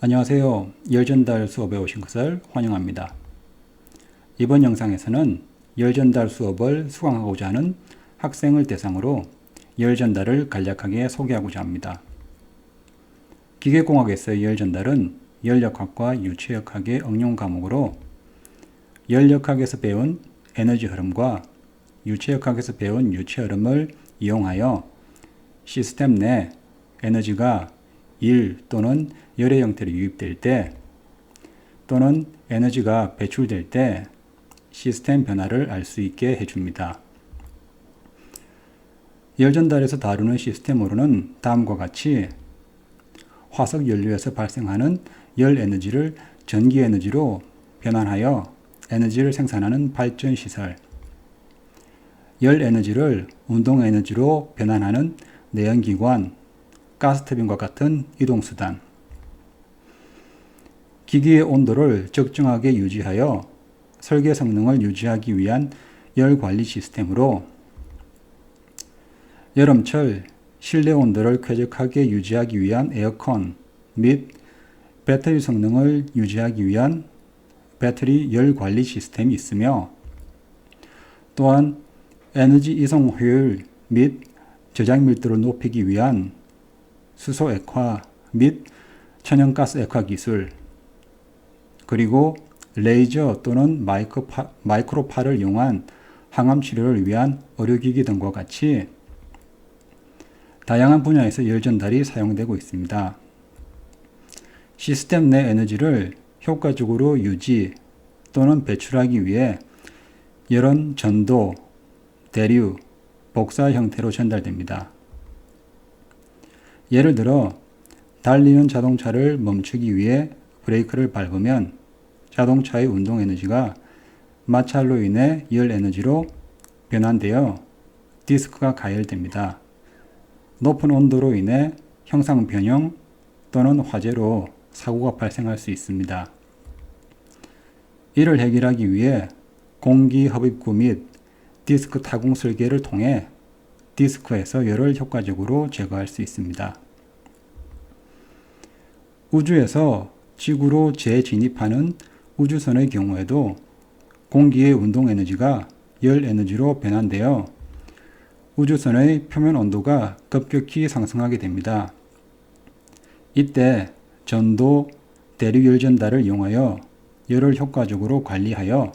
안녕하세요. 열전달 수업에 오신 것을 환영합니다. 이번 영상에서는 열전달 수업을 수강하고자 하는 학생을 대상으로 열전달을 간략하게 소개하고자 합니다. 기계공학에서의 열전달은 열역학과 유체역학의 응용 과목으로 열역학에서 배운 에너지 흐름과 유체역학에서 배운 유체 흐름을 이용하여 시스템 내 에너지가 일 또는 열의 형태로 유입될 때 또는 에너지가 배출될 때 시스템 변화를 알 수 있게 해줍니다. 열 전달에서 다루는 시스템으로는 다음과 같이 화석 연료에서 발생하는 열 에너지를 전기 에너지로 변환하여 에너지를 생산하는 발전 시설, 열 에너지를 운동 에너지로 변환하는 내연기관, 가스터빈과 같은 이동수단, 기기의 온도를 적정하게 유지하여 설계 성능을 유지하기 위한 열 관리 시스템으로 여름철 실내 온도를 쾌적하게 유지하기 위한 에어컨 및 배터리 성능을 유지하기 위한 배터리 열 관리 시스템이 있으며 또한 에너지 이송 효율 및 저장 밀도를 높이기 위한 수소 액화 및 천연가스 액화 기술 그리고 레이저 또는 마이크로파, 마이크로파를 이용한 항암 치료를 위한 의료기기 등과 같이 다양한 분야에서 열 전달이 사용되고 있습니다. 시스템 내 에너지를 효과적으로 유지 또는 배출하기 위해 열은 전도, 대류, 복사 형태로 전달됩니다. 예를 들어 달리는 자동차를 멈추기 위해 브레이크를 밟으면 자동차의 운동 에너지가 마찰로 인해 열 에너지로 변환되어 디스크가 가열됩니다. 높은 온도로 인해 형상 변형 또는 화재로 사고가 발생할 수 있습니다. 이를 해결하기 위해 공기 흡입구 및 디스크 타공 설계를 통해 디스크에서 열을 효과적으로 제거할 수 있습니다. 우주에서 지구로 재진입하는 우주선의 경우에도 공기의 운동 에너지가 열 에너지로 변환되어 우주선의 표면 온도가 급격히 상승하게 됩니다. 이때 전도 대류열 전달을 이용하여 열을 효과적으로 관리하여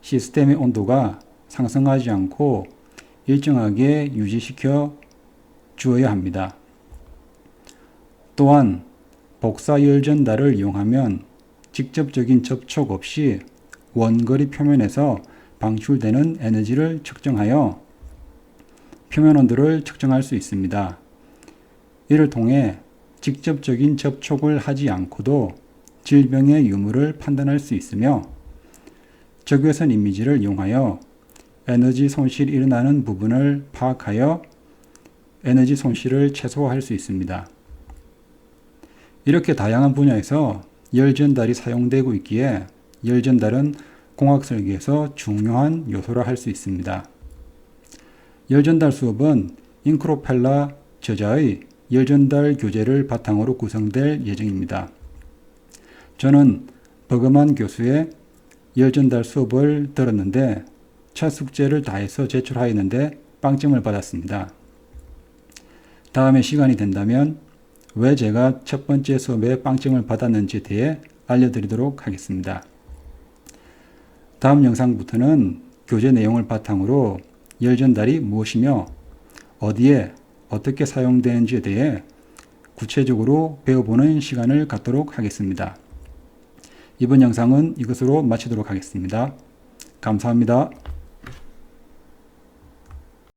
시스템의 온도가 상승하지 않고 일정하게 유지시켜 주어야 합니다. 또한 복사열 전달을 이용하면 직접적인 접촉 없이 원거리 표면에서 방출되는 에너지를 측정하여 표면 온도를 측정할 수 있습니다. 이를 통해 직접적인 접촉을 하지 않고도 질병의 유무를 판단할 수 있으며 적외선 이미지를 이용하여 에너지 손실이 일어나는 부분을 파악하여 에너지 손실을 최소화할 수 있습니다. 이렇게 다양한 분야에서 열 전달이 사용되고 있기에 열 전달은 공학 설계에서 중요한 요소라 할 수 있습니다. 열 전달 수업은 잉크로펠라 저자의 열 전달 교재를 바탕으로 구성될 예정입니다. 저는 버그만 교수의 열 전달 수업을 들었는데 첫 숙제를 다해서 제출하였는데 빵점을 받았습니다. 다음에 시간이 된다면 왜 제가 첫 번째 수업에 빵점을 받았는지에 대해 알려드리도록 하겠습니다. 다음 영상부터는 교재 내용을 바탕으로 열전달이 무엇이며 어디에 어떻게 사용되는지에 대해 구체적으로 배워보는 시간을 갖도록 하겠습니다. 이번 영상은 이것으로 마치도록 하겠습니다. 감사합니다.